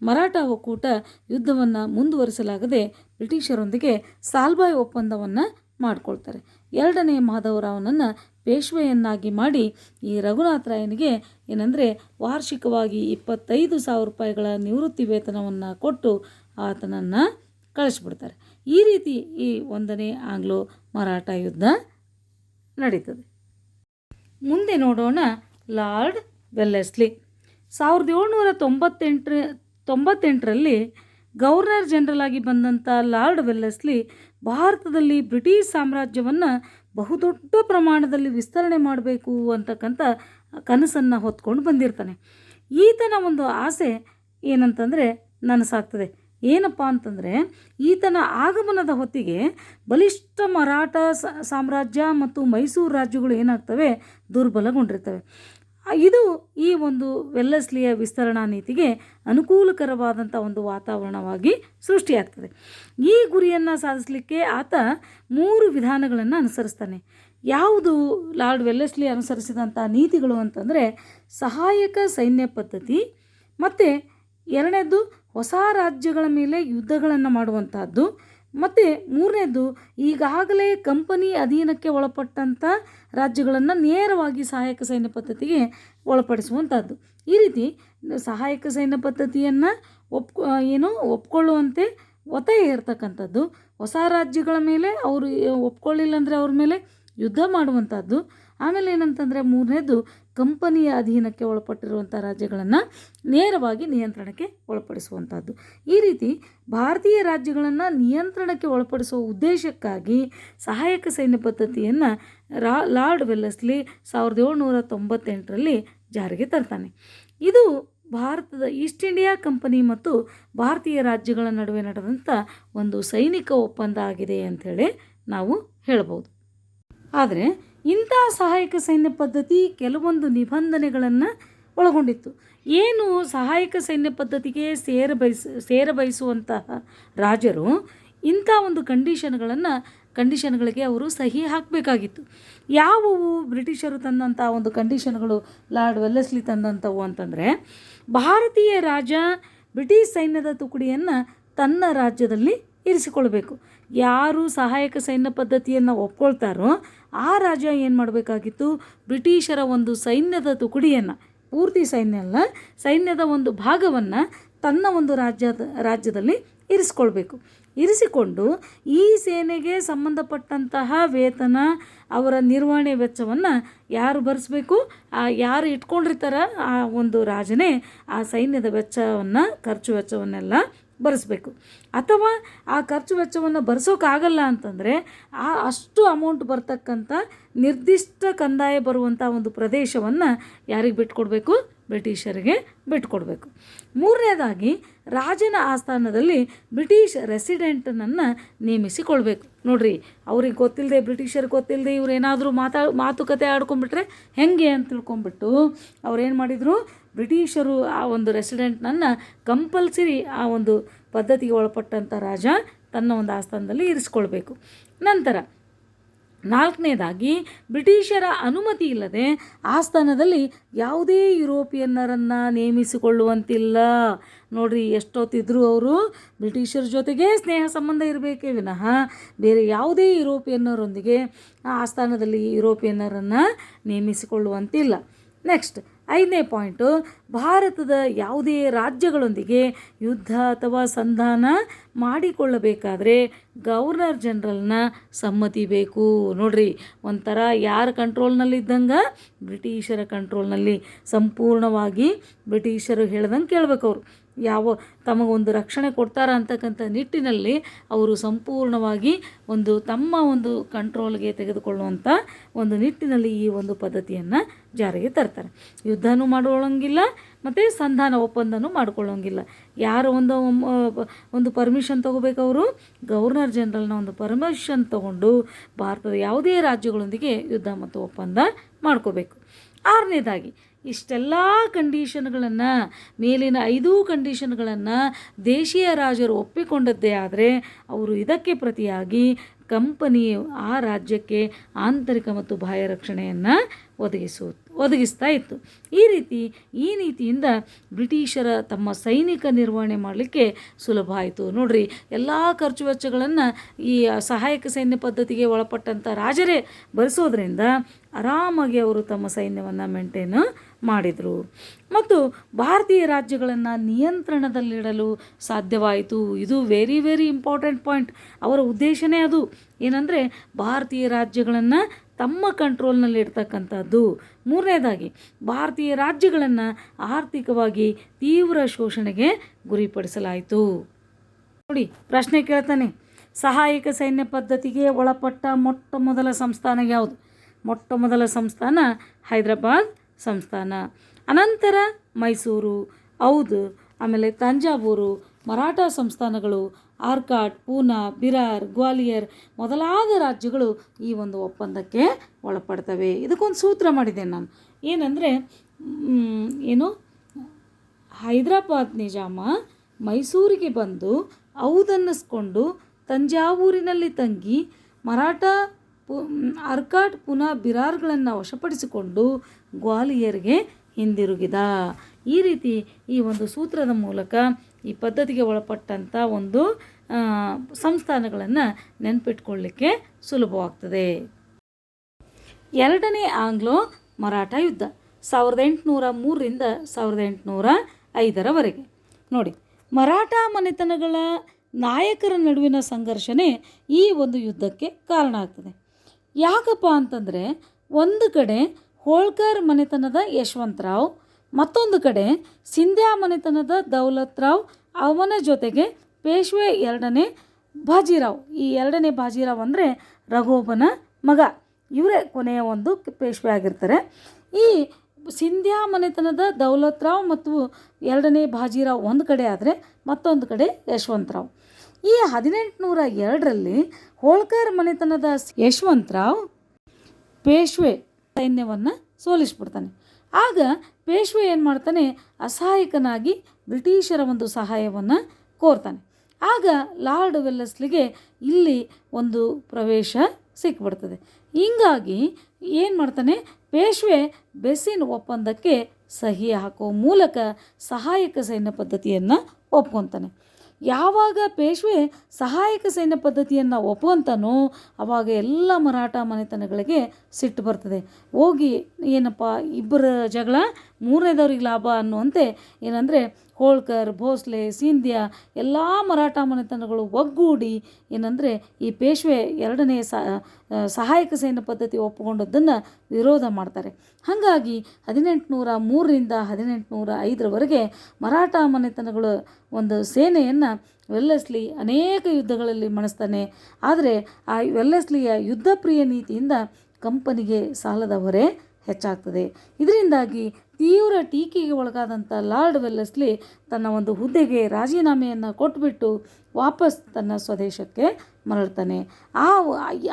ಮರಾಠ ಒಕ್ಕೂಟ ಯುದ್ಧವನ್ನು ಮುಂದುವರಿಸಲಾಗದೆ ಬ್ರಿಟಿಷರೊಂದಿಗೆ ಸಾಲ್ಬಾಯ್ ಒಪ್ಪಂದವನ್ನು ಮಾಡಿಕೊಳ್ತಾರೆ. ಎರಡನೇ ಮಾಧವರಾವನನ್ನು ಪೇಶ್ವೆಯನ್ನಾಗಿ ಮಾಡಿ ಈ ರಘುನಾಥರಾಯನಿಗೆ ಏನಂದರೆ ವಾರ್ಷಿಕವಾಗಿ ಇಪ್ಪತ್ತೈದು ಸಾವಿರ ರೂಪಾಯಿಗಳ ನಿವೃತ್ತಿ ವೇತನವನ್ನು ಕೊಟ್ಟು ಆತನನ್ನು ಕಳಿಸ್ಬಿಡ್ತಾರೆ. ಈ ರೀತಿ ಈ ಒಂದನೇ ಆಂಗ್ಲೋ ಮರಾಠ ಯುದ್ಧ ನಡೀತದೆ. ಮುಂದೆ ನೋಡೋಣ ಲಾರ್ಡ್ ವೆಲ್ಲೆಸ್ಲಿ ಸಾವಿರದ ಏಳ್ನೂರ ತೊಂಬತ್ತೆಂಟರ ತೊಂಬತ್ತೆಂಟರಲ್ಲಿ ಗವರ್ನರ್ ಜನರಲ್ ಆಗಿ ಬಂದಂಥ ಲಾರ್ಡ್ ವೆಲ್ಲೆಸ್ಲಿ ಭಾರತದಲ್ಲಿ ಬ್ರಿಟಿಷ್ ಸಾಮ್ರಾಜ್ಯವನ್ನು ಬಹುದೊಡ್ಡ ಪ್ರಮಾಣದಲ್ಲಿ ವಿಸ್ತರಣೆ ಮಾಡಬೇಕು ಅಂತಕ್ಕಂಥ ಕನಸನ್ನು ಹೊತ್ಕೊಂಡು ಬಂದಿರ್ತಾನೆ. ಈತನ ಒಂದು ಆಸೆ ಏನಂತಂದರೆ ನನಸಾಗ್ತದೆ. ಏನಪ್ಪ ಅಂತಂದರೆ ಈತನ ಆಗಮನದ ಹೊತ್ತಿಗೆ ಬಲಿಷ್ಠ ಮರಾಠ ಸಾಮ್ರಾಜ್ಯ ಮತ್ತು ಮೈಸೂರು ರಾಜ್ಯಗಳು ಏನಾಗ್ತವೆ? ದುರ್ಬಲಗೊಂಡಿರ್ತವೆ. ಇದು ಈ ಒಂದು ವೆಲ್ಲಸ್ಲಿಯ ವಿಸ್ತರಣಾ ನೀತಿಗೆ ಅನುಕೂಲಕರವಾದಂಥ ಒಂದು ವಾತಾವರಣವಾಗಿ ಸೃಷ್ಟಿಯಾಗ್ತದೆ. ಈ ಗುರಿಯನ್ನು ಸಾಧಿಸಲಿಕ್ಕೆ ಆತ ಮೂರು ವಿಧಾನಗಳನ್ನು ಅನುಸರಿಸ್ತಾನೆ. ಯಾವುದು ಲಾರ್ಡ್ ವೆಲ್ಲಸ್ಲಿ ಅನುಸರಿಸಿದಂಥ ನೀತಿಗಳು ಅಂತಂದರೆ ಸಹಾಯಕ ಸೈನ್ಯ ಪದ್ಧತಿ ಮತ್ತು ಎರಡನೇದು ಹೊಸ ರಾಜ್ಯಗಳ ಮೇಲೆ ಯುದ್ಧಗಳನ್ನು ಮಾಡುವಂತಹದ್ದು ಮತ್ತು ಮೂರನೇದು, ಈಗಾಗಲೇ ಕಂಪನಿ ಅಧೀನಕ್ಕೆ ಒಳಪಟ್ಟಂಥ ರಾಜ್ಯಗಳನ್ನು ನೇರವಾಗಿ ಸಹಾಯಕ ಸೈನ್ಯ ಪದ್ಧತಿಗೆ ಒಳಪಡಿಸುವಂಥದ್ದು ಈ ರೀತಿ ಸಹಾಯಕ ಸೈನ್ಯ ಪದ್ಧತಿಯನ್ನು ಒಪ್ ಏನು ಒಪ್ಕೊಳ್ಳುವಂತೆ ಒತ್ತಾಯ ಇರತಕ್ಕಂಥದ್ದು ಹೊಸ ರಾಜ್ಯಗಳ ಮೇಲೆ ಅವರು, ಒಪ್ಕೊಳ್ಳಿಲ್ಲ ಅಂದರೆ ಅವ್ರ ಮೇಲೆ ಯುದ್ಧ ಮಾಡುವಂಥದ್ದು ಆಮೇಲೆ ಏನಂತಂದರೆ ಮೂರನೇದು ಕಂಪನಿಯ ಅಧೀನಕ್ಕೆ ಒಳಪಟ್ಟಿರುವಂಥ ರಾಜ್ಯಗಳನ್ನು ನೇರವಾಗಿ ನಿಯಂತ್ರಣಕ್ಕೆ ಒಳಪಡಿಸುವಂಥದ್ದು. ಈ ರೀತಿ ಭಾರತೀಯ ರಾಜ್ಯಗಳನ್ನು ನಿಯಂತ್ರಣಕ್ಕೆ ಒಳಪಡಿಸುವ ಉದ್ದೇಶಕ್ಕಾಗಿ ಸಹಾಯಕ ಸೈನ್ಯ ಪದ್ಧತಿಯನ್ನು ಲಾರ್ಡ್ ವೆಲ್ಲಸ್ಲಿ ಸಾವಿರದ ಏಳ್ನೂರ ತೊಂಬತ್ತೆಂಟರಲ್ಲಿ ಜಾರಿಗೆ ತರ್ತಾನೆ. ಇದು ಭಾರತದ ಈಸ್ಟ್ ಇಂಡಿಯಾ ಕಂಪನಿ ಮತ್ತು ಭಾರತೀಯ ರಾಜ್ಯಗಳ ನಡುವೆ ನಡೆದಂಥ ಒಂದು ಸೈನಿಕ ಒಪ್ಪಂದ ಆಗಿದೆ ಅಂಥೇಳಿ ನಾವು ಹೇಳ್ಬೋದು. ಆದರೆ ಇಂಥ ಸಹಾಯಕ ಸೈನ್ಯ ಪದ್ಧತಿ ಕೆಲವೊಂದು ನಿಬಂಧನೆಗಳನ್ನು ಒಳಗೊಂಡಿತ್ತು. ಏನು ಸಹಾಯಕ ಸೈನ್ಯ ಪದ್ಧತಿಗೆ ಸೇರ ಬಯಸ, ಸೇರ ಬಯಸುವಂತಹ ರಾಜರು ಇಂಥ ಒಂದು ಕಂಡೀಷನ್ಗಳನ್ನು, ಕಂಡೀಷನ್ಗಳಿಗೆ ಅವರು ಸಹಿ ಹಾಕಬೇಕಾಗಿತ್ತು. ಯಾವುವು ಬ್ರಿಟಿಷರು ತಂದಂಥ ಒಂದು ಕಂಡೀಷನ್ಗಳು, ಲಾರ್ಡ್ ವೆಲ್ಲೆಸ್ಲಿ ತಂದಂಥವು ಅಂತಂದರೆ, ಭಾರತೀಯ ರಾಜ ಬ್ರಿಟಿಷ್ ಸೈನ್ಯದ ತುಕಡಿಯನ್ನು ತನ್ನ ರಾಜ್ಯದಲ್ಲಿ ಇರಿಸಿಕೊಳ್ಬೇಕು. ಯಾರು ಸಹಾಯಕ ಸೈನ್ಯ ಪದ್ಧತಿಯನ್ನು ಒಪ್ಕೊಳ್ತಾರೋ ಆ ರಾಜ ಏನು ಮಾಡಬೇಕಾಗಿತ್ತು? ಬ್ರಿಟಿಷರ ಒಂದು ಸೈನ್ಯದ ತುಕಡಿಯನ್ನು, ಪೂರ್ತಿ ಸೈನ್ಯ ಅಲ್ಲ, ಸೈನ್ಯದ ಒಂದು ಭಾಗವನ್ನು ತನ್ನ ಒಂದು ರಾಜ್ಯದ, ರಾಜ್ಯದಲ್ಲಿ ಇರಿಸ್ಕೊಳ್ಬೇಕು. ಇರಿಸಿಕೊಂಡು ಈ ಸೇನೆಗೆ ಸಂಬಂಧಪಟ್ಟಂತಹ ವೇತನ, ಅವರ ನಿರ್ವಹಣೆ ವೆಚ್ಚವನ್ನು ಯಾರು ಭರಿಸ್ಬೇಕು? ಯಾರು ಇಟ್ಕೊಂಡಿರ್ತಾರ ಆ ಒಂದು ರಾಜನೇ ಆ ಸೈನ್ಯದ ವೆಚ್ಚವನ್ನು, ಖರ್ಚು ವೆಚ್ಚವನ್ನೆಲ್ಲ ಭರಿಸ್ಬೇಕು ಅಥವಾ ಆ ಖರ್ಚು ವೆಚ್ಚವನ್ನು ಭರಿಸೋಕ್ಕಾಗಲ್ಲ ಅಂತಂದರೆ ಆ ಅಷ್ಟು ಅಮೌಂಟ್ ಬರ್ತಕ್ಕಂಥ ನಿರ್ದಿಷ್ಟ ಕಂದಾಯ ಬರುವಂಥ ಒಂದು ಪ್ರದೇಶವನ್ನು ಯಾರಿಗೆ ಬಿಟ್ಕೊಡ್ಬೇಕು? ಬ್ರಿಟಿಷರಿಗೆ ಬಿಟ್ಕೊಡ್ಬೇಕು. ಮೂರನೇದಾಗಿ, ರಾಜನ ಆಸ್ಥಾನದಲ್ಲಿ ಬ್ರಿಟಿಷ್ ರೆಸಿಡೆಂಟನನ್ನು ನೇಮಿಸಿಕೊಳ್ಬೇಕು. ನೋಡ್ರಿ, ಅವ್ರಿಗೆ ಗೊತ್ತಿಲ್ಲದೆ ಬ್ರಿಟಿಷರಿಗೆ ಗೊತ್ತಿಲ್ಲದೆ ಇವ್ರು ಏನಾದರೂ ಮಾತಾ, ಮಾತುಕತೆ ಆಡ್ಕೊಂಡ್ಬಿಟ್ರೆ ಹೆಂಗೆ ಅಂತ ತಿಳ್ಕೊಂಬಿಟ್ಟು ಅವ್ರೇನು ಮಾಡಿದರು? ಬ್ರಿಟಿಷರು ಆ ಒಂದು ರೆಸಿಡೆಂಟ್ನನ್ನು ಕಂಪಲ್ಸರಿ ಆ ಒಂದು ಪದ್ಧತಿಗೆ ಒಳಪಟ್ಟಂಥ ರಾಜ ತನ್ನ ಒಂದು ಆಸ್ಥಾನದಲ್ಲಿ ಇರಿಸ್ಕೊಳ್ಬೇಕು. ನಂತರ ನಾಲ್ಕನೇದಾಗಿ ಬ್ರಿಟಿಷರ ಅನುಮತಿ ಇಲ್ಲದೆ ಆಸ್ಥಾನದಲ್ಲಿ ಯಾವುದೇ ಯುರೋಪಿಯನ್ನರನ್ನು ನೇಮಿಸಿಕೊಳ್ಳುವಂತಿಲ್ಲ. ನೋಡಿರಿ ಎಷ್ಟೊತ್ತಿದ್ರು ಅವರು ಬ್ರಿಟಿಷರ ಜೊತೆಗೆ ಸ್ನೇಹ ಸಂಬಂಧ ಇರಬೇಕೇ ವಿನಃ ಬೇರೆ ಯಾವುದೇ ಯುರೋಪಿಯನ್ನರೊಂದಿಗೆ ಆ ಆಸ್ಥಾನದಲ್ಲಿ ಯುರೋಪಿಯನ್ನರನ್ನು ನೇಮಿಸಿಕೊಳ್ಳುವಂತಿಲ್ಲ. ನೆಕ್ಸ್ಟ್ ಐದನೇ ಪಾಯಿಂಟು, ಭಾರತದ ಯಾವುದೇ ರಾಜ್ಯಗಳೊಂದಿಗೆ ಯುದ್ಧ ಅಥವಾ ಸಂಧಾನ ಮಾಡಿಕೊಳ್ಳಬೇಕಾದ್ರೆ ಗವರ್ನರ್ ಜನರಲ್ನ ಸಮ್ಮತಿ ಬೇಕು. ನೋಡ್ರಿ, ಒಂಥರ ಯಾರ ಕಂಟ್ರೋಲ್ನಲ್ಲಿದ್ದಂಗೆ? ಬ್ರಿಟಿಷರ ಕಂಟ್ರೋಲ್ನಲ್ಲಿ. ಸಂಪೂರ್ಣವಾಗಿ ಬ್ರಿಟಿಷರು ಹೇಳ್ದಂಗೆ ಕೇಳ್ಬೇಕು ಅವರು ಯಾವ ತಮಗೊಂದು ರಕ್ಷಣೆ ಕೊಡ್ತಾರ ಅಂತಕ್ಕಂಥ ನಿಟ್ಟಿನಲ್ಲಿ ಅವರು ಸಂಪೂರ್ಣವಾಗಿ ಒಂದು ತಮ್ಮ ಒಂದು ಕಂಟ್ರೋಲ್ಗೆ ತೆಗೆದುಕೊಳ್ಳುವಂಥ ಒಂದು ನಿಟ್ಟಿನಲ್ಲಿ ಈ ಒಂದು ಪದ್ಧತಿಯನ್ನು ಜಾರಿಗೆ ತರ್ತಾರೆ. ಯುದ್ಧನೂ ಮಾಡೋಳಂಗಿಲ್ಲ ಮತ್ತು ಸಂಧಾನ ಒಪ್ಪಂದನೂ ಮಾಡ್ಕೊಳ್ಳೋಂಗಿಲ್ಲ. ಯಾರು ಒಂದು ಒಂದು ಪರ್ಮಿಷನ್ ತೊಗೋಬೇಕು ಅವರು? ಗವರ್ನರ್ ಜನರಲ್ನ ಒಂದು ಪರ್ಮಿಷನ್ ತಗೊಂಡು ಭಾರತದ ಯಾವುದೇ ರಾಜ್ಯಗಳೊಂದಿಗೆ ಯುದ್ಧ ಮತ್ತು ಒಪ್ಪಂದ ಮಾಡ್ಕೋಬೇಕು. ಆರನೇದಾಗಿ ಇಷ್ಟೆಲ್ಲ ಕಂಡೀಷನ್ಗಳನ್ನು ಮೇಲಿನ ಐದೂ ಕಂಡೀಷನ್ಗಳನ್ನು ದೇಶೀಯ ರಾಜರು ಒಪ್ಪಿಕೊಂಡದ್ದೇ ಆದರೆ ಅವರು ಇದಕ್ಕೆ ಪ್ರತಿಯಾಗಿ ಕಂಪನಿ ಆ ರಾಜ್ಯಕ್ಕೆ ಆಂತರಿಕ ಮತ್ತು ಬಾಹ್ಯ ರಕ್ಷಣೆಯನ್ನು ಒದಗಿಸು, ಒದಗಿಸ್ತಾ ಇತ್ತು. ಈ ರೀತಿ ಈ ನೀತಿಯಿಂದ ಬ್ರಿಟಿಷರ ತಮ್ಮ ಸೈನಿಕ ನಿರ್ವಹಣೆ ಮಾಡಲಿಕ್ಕೆ ಸುಲಭ ಆಯಿತು. ನೋಡ್ರಿ, ಎಲ್ಲ ಖರ್ಚು ವೆಚ್ಚಗಳನ್ನು ಈ ಸಹಾಯಕ ಸೈನ್ಯ ಪದ್ಧತಿಗೆ ಒಳಪಟ್ಟಂಥ ರಾಜರೇ ಭರಿಸೋದ್ರಿಂದ ಆರಾಮಾಗಿ ಅವರು ತಮ್ಮ ಸೈನ್ಯವನ್ನು ಮೇಂಟೈನ್ ಮಾಡಿದರು. ಮತ್ತು ಭಾರತೀಯ ರಾಜ್ಯಗಳನ್ನು ನಿಯಂತ್ರಣದಲ್ಲಿಡಲು ಸಾಧ್ಯವಾಯಿತು. ಇದು ವೆರಿ ವೆರಿ ಇಂಪಾರ್ಟೆಂಟ್ ಪಾಯಿಂಟ್ ಅವರ ಉದ್ದೇಶನೇ ಅದು. ಏನಂದರೆ, ಭಾರತೀಯ ರಾಜ್ಯಗಳನ್ನು ತಮ್ಮ ಕಂಟ್ರೋಲ್ನಲ್ಲಿ ಇಡ್ತಕ್ಕಂಥದ್ದು. ಮೂರನೇದಾಗಿ, ಭಾರತೀಯ ರಾಜ್ಯಗಳನ್ನು ಆರ್ಥಿಕವಾಗಿ ತೀವ್ರ ಶೋಷಣೆಗೆ ಗುರಿಪಡಿಸಲಾಯಿತು. ನೋಡಿ, ಪ್ರಶ್ನೆ ಕೇಳ್ತಾನೆ. ಸಹಾಯಕ ಸೈನ್ಯ ಪದ್ಧತಿಗೆ ಒಳಪಟ್ಟ ಮೊಟ್ಟ ಮೊದಲ ಸಂಸ್ಥಾನ ಯಾವುದು? ಮೊಟ್ಟ ಮೊದಲ ಸಂಸ್ಥಾನ ಹೈದರಾಬಾದ್ ಸಂಸ್ಥಾನ. ಅನಂತರ ಮೈಸೂರು ಔದ್ ಆಮೇಲೆ ತಂಜಾವೂರು, ಮರಾಠ ಸಂಸ್ಥಾನಗಳು, ಆರ್ಕಾಟ್, ಪೂನಾ, ಬಿರಾರ್, ಗ್ವಾಲಿಯರ್ ಮೊದಲಾದ ರಾಜ್ಯಗಳು ಈ ಒಂದು ಒಪ್ಪಂದಕ್ಕೆ ಒಳಪಡ್ತವೆ. ಇದಕ್ಕೊಂದು ಸೂತ್ರ ಮಾಡಿದ್ದೇನೆ ನಾನು. ಏನಂದರೆ ಏನು? ಹೈದರಾಬಾದ್ ನಿಜಾಮ ಮೈಸೂರಿಗೆ ಬಂದು ಔದನ್ನಿಸ್ಕೊಂಡು ತಂಜಾವೂರಿನಲ್ಲಿ ತಂಗಿ ಮರಾಠ ಪು, ಅರ್ಕಾಟ್ ಪುನಃ ಬಿರಾರ್ಗಳನ್ನು ವಶಪಡಿಸಿಕೊಂಡು ಗ್ವಾಲಿಯರ್ಗೆ ಹಿಂದಿರುಗಿದ. ಈ ರೀತಿ ಈ ಒಂದು ಸೂತ್ರದ ಮೂಲಕ ಈ ಪದ್ಧತಿಗೆ ಒಳಪಟ್ಟಂಥ ಒಂದು ಸಂಸ್ಥಾನಗಳನ್ನು ನೆನಪಿಟ್ಕೊಳ್ಳಿಕ್ಕೆ ಸುಲಭವಾಗ್ತದೆ. ಎರಡನೇ ಆಂಗ್ಲೋ ಮರಾಠ ಯುದ್ಧ, ಸಾವಿರದ ಎಂಟುನೂರ ಮೂರರಿಂದ ಸಾವಿರದ ಎಂಟುನೂರ ಐದರವರೆಗೆ. ನೋಡಿ, ಮರಾಠ ಮನೆತನಗಳ ನಾಯಕರ ನಡುವಿನ ಸಂಘರ್ಷನೇ ಈ ಒಂದು ಯುದ್ಧಕ್ಕೆ ಕಾರಣ ಆಗ್ತದೆ. ಯಾಕಪ್ಪ ಅಂತಂದರೆ ಒಂದು ಕಡೆ ಹೋಳ್ಕರ್ ಮನೆತನದ ಯಶವಂತರಾವ್, ಮತ್ತೊಂದು ಕಡೆ ಸಿಂಧ್ಯಾ ಮನೆತನದ ದೌಲತ್ ರಾವ್ ಅವನ ಜೊತೆಗೆ ಪೇಶ್ವೆ ಎರಡನೇ ಬಾಜಿರಾವ್. ಈ ಎರಡನೇ ಬಾಜಿರಾವ್ ಅಂದರೆ ರಘೋಬನ ಮಗ. ಇವರೇ ಕೊನೆಯ ಒಂದು ಪೇಶ್ವೆ ಆಗಿರ್ತಾರೆ. ಈ ಸಿಂಧ್ಯಾ ಮನೆತನದ ದೌಲತ್ ರಾವ್ ಮತ್ತು ಎರಡನೇ ಬಾಜಿರಾವ್ ಒಂದು ಕಡೆ ಆದರೆ ಮತ್ತೊಂದು ಕಡೆ ಯಶವಂತರಾವ್. ಈ ಹದಿನೆಂಟುನೂರ ಎರಡರಲ್ಲಿ ಹೋಳ್ಕರ್ ಮನೆತನದ ಯಶವಂತರಾವ್ ಪೇಶ್ವೆ ಸೈನ್ಯವನ್ನು ಸೋಲಿಸ್ಬಿಡ್ತಾನೆ. ಆಗ ಪೇಶ್ವೆ ಏನು ಮಾಡ್ತಾನೆ? ಅಸಹಾಯಕನಾಗಿ ಬ್ರಿಟಿಷರ ಒಂದು ಸಹಾಯವನ್ನು ಕೋರ್ತಾನೆ. ಆಗ ಲಾರ್ಡ್ ವೆಲ್ಲಸ್ಲಿಗೆ ಇಲ್ಲಿ ಒಂದು ಪ್ರವೇಶ ಸಿಕ್ಬಿಡ್ತದೆ. ಹೀಗಾಗಿ ಏನು ಮಾಡ್ತಾನೆ? ಪೇಶ್ವೆ ಬೆಸಿನ್ ಒಪ್ಪಂದಕ್ಕೆ ಸಹಿ ಹಾಕೋ ಮೂಲಕ ಸಹಾಯಕ ಸೈನ್ಯ ಪದ್ಧತಿಯನ್ನು ಒಪ್ಕೊತಾನೆ. ಯಾವಾಗ ಪೇಶ್ವೆ ಸಹಾಯಕ ಸೈನ್ಯ ಪದ್ಧತಿಯನ್ನು ಒಪ್ಪುವಂತನೋ ಅವಾಗ ಎಲ್ಲ ಮರಾಠ ಮನೆತನಗಳಿಗೆ ಸಿಟ್ಟು ಬರ್ತದೆ. ಹೋಗಿ ಏನಪ್ಪ, ಇಬ್ಬರ ಜಗಳ ಮೂರನೇದವ್ರಿಗೆ ಲಾಭ ಅನ್ನುವಂತೆ ಏನಂದರೆ ಹೋಳ್ಕರ್, ಭೋಸ್ಲೆ, ಸಿಂಧ್ಯಾ ಎಲ್ಲ ಮರಾಠ ಮನೆತನಗಳು ಒಗ್ಗೂಡಿ ಏನಂದರೆ ಈ ಪೇಶ್ವೆ ಎರಡನೇ ಸಹಾಯಕ ಸೇನೆ ಪದ್ಧತಿ ಒಪ್ಪಿಕೊಂಡದ್ದನ್ನು ವಿರೋಧ ಮಾಡ್ತಾರೆ. ಹಾಗಾಗಿ ಹದಿನೆಂಟುನೂರ ಮೂರರಿಂದ ಹದಿನೆಂಟುನೂರ ಐದರವರೆಗೆ ಮರಾಠ ಮನೆತನಗಳು ಒಂದು ಸೇನೆಯನ್ನು ವೆಲ್ಲೆಸ್ಲಿ ಅನೇಕ ಯುದ್ಧಗಳಲ್ಲಿ ಮಣಿಸ್ತಾನೆ. ಆದರೆ ಆ ವೆಲ್ಲೆಸ್ಲಿಯ ಯುದ್ಧಪ್ರಿಯ ನೀತಿಯಿಂದ ಕಂಪನಿಗೆ ಸಾಲದ ಹೆಚ್ಚಾಗ್ತದೆ. ಇದರಿಂದಾಗಿ ತೀವ್ರ ಟೀಕೆಗೆ ಒಳಗಾದಂಥ ಲಾರ್ಡ್ ವೆಲ್ಲೆಸ್ಲಿ ತನ್ನ ಒಂದು ಹುದ್ದೆಗೆ ರಾಜೀನಾಮೆಯನ್ನು ಕೊಟ್ಟುಬಿಟ್ಟು ವಾಪಸ್ ತನ್ನ ಸ್ವದೇಶಕ್ಕೆ ಮರಳ್ತಾನೆ ಆ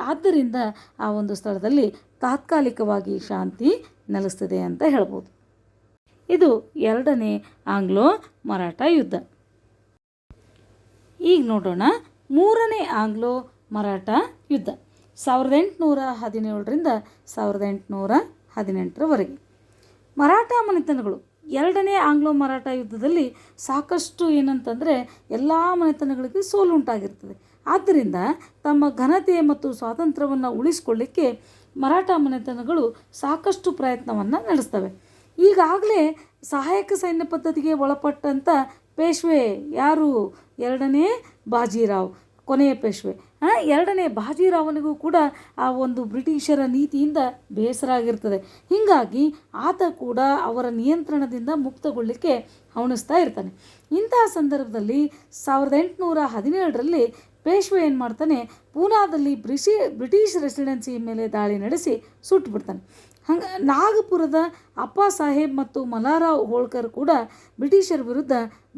ಆದ್ದರಿಂದ ಆ ಒಂದು ಸ್ಥಳದಲ್ಲಿ ತಾತ್ಕಾಲಿಕವಾಗಿ ಶಾಂತಿ ನೆಲೆಸ್ತದೆ ಅಂತ ಹೇಳ್ಬೋದು. ಇದು ಎರಡನೇ ಆಂಗ್ಲೋ ಮರಾಠ ಯುದ್ಧ. ಈಗ ನೋಡೋಣ ಮೂರನೇ ಆಂಗ್ಲೋ ಮರಾಠ ಯುದ್ಧ. ಸಾವಿರದ ಎಂಟುನೂರ ಹದಿನೇಳರಿಂದ ಸಾವಿರದ ಎಂಟುನೂರ ಹದಿನೆಂಟರವರೆಗೆ. ಮರಾಠ ಮನೆತನಗಳು. ಎರಡನೇ ಆಂಗ್ಲೋ ಮರಾಠ ಯುದ್ಧದಲ್ಲಿ ಸಾಕಷ್ಟು ಏನಂತಂದರೆ ಎಲ್ಲ ಮನೆತನಗಳಿಗೆ ಸೋಲುಂಟಾಗಿರ್ತದೆ ಆದ್ದರಿಂದ ತಮ್ಮ ಘನತೆ ಮತ್ತು ಸ್ವಾತಂತ್ರ್ಯವನ್ನು ಉಳಿಸಿಕೊಳ್ಳಿಕ್ಕೆ ಮರಾಠ ಮನೆತನಗಳು ಸಾಕಷ್ಟು ಪ್ರಯತ್ನವನ್ನು ನಡೆಸ್ತವೆ. ಈಗಾಗಲೇ ಸಹಾಯಕ ಸೈನ್ಯ ಪದ್ಧತಿಗೆ ಒಳಪಟ್ಟಂಥ ಪೇಶ್ವೆ ಯಾರು? ಎರಡನೇ ಬಾಜಿರಾವ್, ಕೊನೆಯ ಪೇಶ್ವೆ. ಎರಡನೇ ಬಾಜಿರಾವನಿಗೂ ಕೂಡ ಆ ಒಂದು ಬ್ರಿಟಿಷರ ನೀತಿಯಿಂದ ಬೇಸರ ಆಗಿರ್ತದೆ ಹೀಗಾಗಿ ಆತ ಕೂಡ ಅವರ ನಿಯಂತ್ರಣದಿಂದ ಮುಕ್ತಗೊಳ್ಳಲಿಕ್ಕೆ ಅವಣಿಸ್ತಾ ಇರ್ತಾನೆ. ಇಂತಹ ಸಂದರ್ಭದಲ್ಲಿ ಸಾವಿರದ ಎಂಟುನೂರ ಹದಿನೇಳರಲ್ಲಿ ಪೇಶ್ವೆ ಏನು ಮಾಡ್ತಾನೆ? ಪೂನಾದಲ್ಲಿ ಬ್ರಿಷಿ ಬ್ರಿಟಿಷ್ ರೆಸಿಡೆನ್ಸಿ ಮೇಲೆ ದಾಳಿ ನಡೆಸಿ ಸುಟ್ಟು ಬಿಡ್ತಾನೆ ಹಂಗೆ, ನಾಗಪುರದ ಅಪ್ಪ ಸಾಹೇಬ್ ಮತ್ತು ಮಲಾರಾವ್ ಹೋಳ್ಕರ್ ಕೂಡ ಬ್ರಿಟಿಷರ ವಿರುದ್ಧ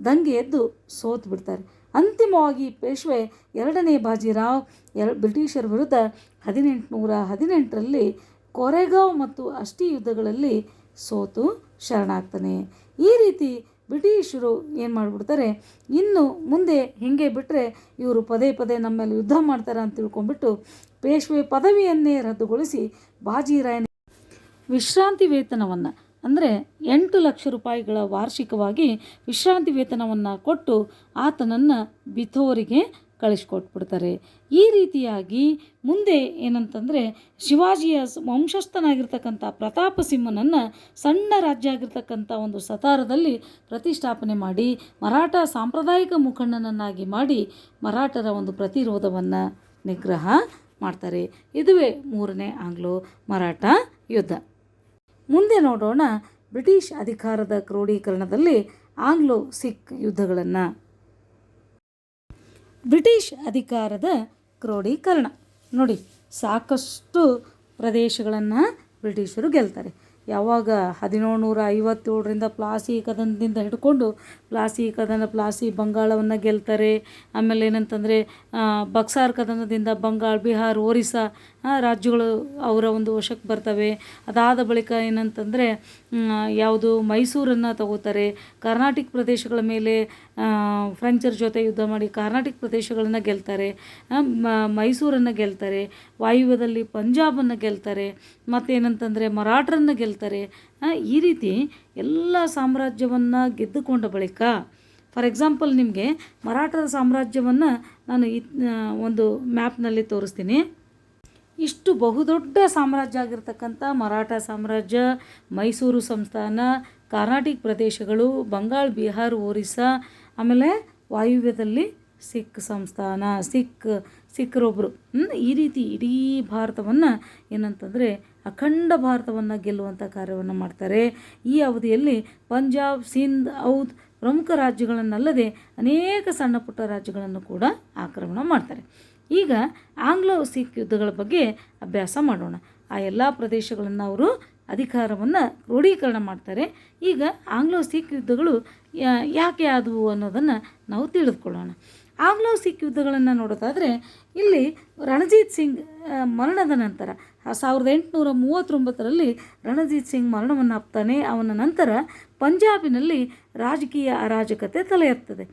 ದಂಗೆ ಎದ್ದು ಸೋತು ಬಿಡ್ತಾರೆ ಅಂತಿಮವಾಗಿ ಪೇಶ್ವೆ ಎರಡನೇ ಬಾಜಿರಾವ್ ಎರ ಬ್ರಿಟಿಷರ ವಿರುದ್ಧ ಹದಿನೆಂಟುನೂರ ಹದಿನೆಂಟರಲ್ಲಿ ಕೊರೆಗಾವ್ ಮತ್ತು ಅಷ್ಟಿ ಯುದ್ಧಗಳಲ್ಲಿ ಸೋತು ಶರಣಾಗ್ತಾನೆ. ಈ ರೀತಿ ಬ್ರಿಟಿಷರು ಏನು ಮಾಡಿಬಿಡ್ತಾರೆ? ಇನ್ನು ಮುಂದೆ ಹೀಗೆ ಬಿಟ್ಟರೆ ಇವರು ಪದೇ ಪದೇ ನಮ್ಮ ಮೇಲೆ ಯುದ್ಧ ಮಾಡ್ತಾರೆ ಅಂತ ತಿಳ್ಕೊಂಡ್ಬಿಟ್ಟು ಪೇಶ್ವೆ ಪದವಿಯನ್ನೇ ರದ್ದುಗೊಳಿಸಿ ಬಾಜಿರಾಯನ ವಿಶ್ರಾಂತಿ ವೇತನವನ್ನು ಅಂದರೆ ಎಂಟು ಲಕ್ಷ ರೂಪಾಯಿಗಳ ವಾರ್ಷಿಕವಾಗಿ ವಿಶ್ರಾಂತಿ ವೇತನವನ್ನು ಕೊಟ್ಟು ಆತನನ್ನು ಬಿಥೋರಿಗೆ ಕಳಿಸ್ಕೊಟ್ಬಿಡ್ತಾರೆ. ಈ ರೀತಿಯಾಗಿ ಮುಂದೆ ಏನಂತಂದರೆ ಶಿವಾಜಿಯ ವಂಶಸ್ಥನಾಗಿರ್ತಕ್ಕಂಥ ಪ್ರತಾಪ ಸಿಂಹನನ್ನು ಸಣ್ಣ ರಾಜ್ಯ ಆಗಿರ್ತಕ್ಕಂಥ ಒಂದು ಸತಾರದಲ್ಲಿ ಪ್ರತಿಷ್ಠಾಪನೆ ಮಾಡಿ, ಮರಾಠ ಸಾಂಪ್ರದಾಯಿಕ ಮುಖಂಡನನ್ನಾಗಿ ಮಾಡಿ ಮರಾಠರ ಒಂದು ಪ್ರತಿರೋಧವನ್ನು ನಿಗ್ರಹ ಮಾಡ್ತಾರೆ. ಇದುವೇ ಮೂರನೇ ಆಂಗ್ಲೋ ಮರಾಠ ಯುದ್ಧ. ಮುಂದೆ ನೋಡೋಣ ಬ್ರಿಟಿಷ್ ಅಧಿಕಾರದ ಕ್ರೋಢೀಕರಣದಲ್ಲಿ ಆಂಗ್ಲೋ ಸಿಖ್ ಯುದ್ಧಗಳನ್ನು. ಬ್ರಿಟಿಷ್ ಅಧಿಕಾರದ ಕ್ರೋಢೀಕರಣ ನೋಡಿ, ಸಾಕಷ್ಟು ಪ್ರದೇಶಗಳನ್ನು ಬ್ರಿಟಿಷರು ಗೆಲ್ತಾರೆ. ಯಾವಾಗ ಹದಿನೇಳು ನೂರ ಐವತ್ತೇಳರಿಂದ ಪ್ಲಾಸಿ ಕದನದಿಂದ ಹಿಡ್ಕೊಂಡು ಪ್ಲಾಸಿ ಕದನ, ಪ್ಲಾಸಿ ಬಂಗಾಳವನ್ನು ಗೆಲ್ತಾರೆ. ಆಮೇಲೆ ಏನಂತಂದರೆ ಬಕ್ಸಾರ್ ಕದನದಿಂದ ಬಂಗಾಳ, ಬಿಹಾರ್, ಒರಿಸ್ಸಾ ರಾಜ್ಯಗಳು ಅವರ ಒಂದು ವಶಕ್ಕೆ ಬರ್ತವೆ. ಅದಾದ ಬಳಿಕ ಏನಂತಂದರೆ ಯಾವುದು ಮೈಸೂರನ್ನು ತಗೋತಾರೆ. ಕರ್ನಾಟಕ ಪ್ರದೇಶಗಳ ಮೇಲೆ ಫ್ರೆಂಚರ್ ಜೊತೆ ಯುದ್ಧ ಮಾಡಿ ಕರ್ನಾಟಕ ಪ್ರದೇಶಗಳನ್ನು ಗೆಲ್ತಾರೆ. ಮೈಸೂರನ್ನು ಗೆಲ್ತಾರೆ. ವಾಯುವ್ಯದಲ್ಲಿ ಪಂಜಾಬನ್ನು ಗೆಲ್ತಾರೆ. ಮತ್ತೇನಂತಂದರೆ ಮರಾಠರನ್ನು ಗೆಲ್ತಾರೆ. ಈ ರೀತಿ ಎಲ್ಲ ಸಾಮ್ರಾಜ್ಯವನ್ನು ಗೆದ್ದುಕೊಂಡ ಬಳಿಕ, ಫಾರ್ ಎಕ್ಸಾಂಪಲ್ ನಿಮಗೆ ಮರಾಠರ ಸಾಮ್ರಾಜ್ಯವನ್ನು ನಾನು ಒಂದು ಮ್ಯಾಪ್ನಲ್ಲಿ ತೋರಿಸ್ತೀನಿ. ಇಷ್ಟು ಬಹುದೊಡ್ಡ ಸಾಮ್ರಾಜ್ಯ ಆಗಿರ್ತಕ್ಕಂಥ ಮರಾಠ ಸಾಮ್ರಾಜ್ಯ, ಮೈಸೂರು ಸಂಸ್ಥಾನ, ಕರ್ನಾಟಕ ಪ್ರದೇಶಗಳು, ಬಂಗಾಳ, ಬಿಹಾರ್, ಒರಿಸ್ಸಾ, ಆಮೇಲೆ ವಾಯುವ್ಯದಲ್ಲಿ ಸಿಖ್ ಸಂಸ್ಥಾನ, ಸಿಖ್ ಸಿಖ್ರೊಬ್ಬರು ಈ ರೀತಿ ಇಡೀ ಭಾರತವನ್ನು ಏನಂತಂದರೆ ಅಖಂಡ ಭಾರತವನ್ನು ಗೆಲ್ಲುವಂಥ ಕಾರ್ಯವನ್ನು ಮಾಡ್ತಾರೆ. ಈ ಅವಧಿಯಲ್ಲಿ ಪಂಜಾಬ್, ಸಿಂಧ್ ಔದ್ ಪ್ರಮುಖ ರಾಜ್ಯಗಳನ್ನಲ್ಲದೆ ಅನೇಕ ಸಣ್ಣ ಪುಟ್ಟ ರಾಜ್ಯಗಳನ್ನು ಕೂಡ ಆಕ್ರಮಣ ಮಾಡ್ತಾರೆ. ಈಗ ಆಂಗ್ಲೋ ಸಿಖ್ ಯುದ್ಧಗಳ ಬಗ್ಗೆ ಅಭ್ಯಾಸ ಮಾಡೋಣ. ಆ ಎಲ್ಲ ಪ್ರದೇಶಗಳನ್ನು ಅವರು ಅಧಿಕಾರವನ್ನು ಕ್ರೋಢೀಕರಣ ಮಾಡ್ತಾರೆ. ಈಗ ಆಂಗ್ಲೋ ಸಿಖ್ ಯುದ್ಧಗಳು ಯಾಕೆ ಆದವು ಅನ್ನೋದನ್ನು ನಾವು ತಿಳಿದುಕೊಳ್ಳೋಣ. ಆಂಗ್ಲೋ ಸಿಖ್ ಯುದ್ಧಗಳನ್ನು ನೋಡೋದಾದರೆ ಇಲ್ಲಿ ರಣಜಿತ್ ಸಿಂಗ್ ಮರಣದ ನಂತರ ಸಾವಿರದ ಎಂಟುನೂರ ಮೂವತ್ತೊಂಬತ್ತರಲ್ಲಿ ರಣಜಿತ್ ಸಿಂಗ್ ಮರಣವನ್ನು ಅಪ್ತಾನೆ. ಅವನ ನಂತರ ಪಂಜಾಬಿನಲ್ಲಿ ರಾಜಕೀಯ ಅರಾಜಕತೆ ತಲೆ ಎತ್ತದೆ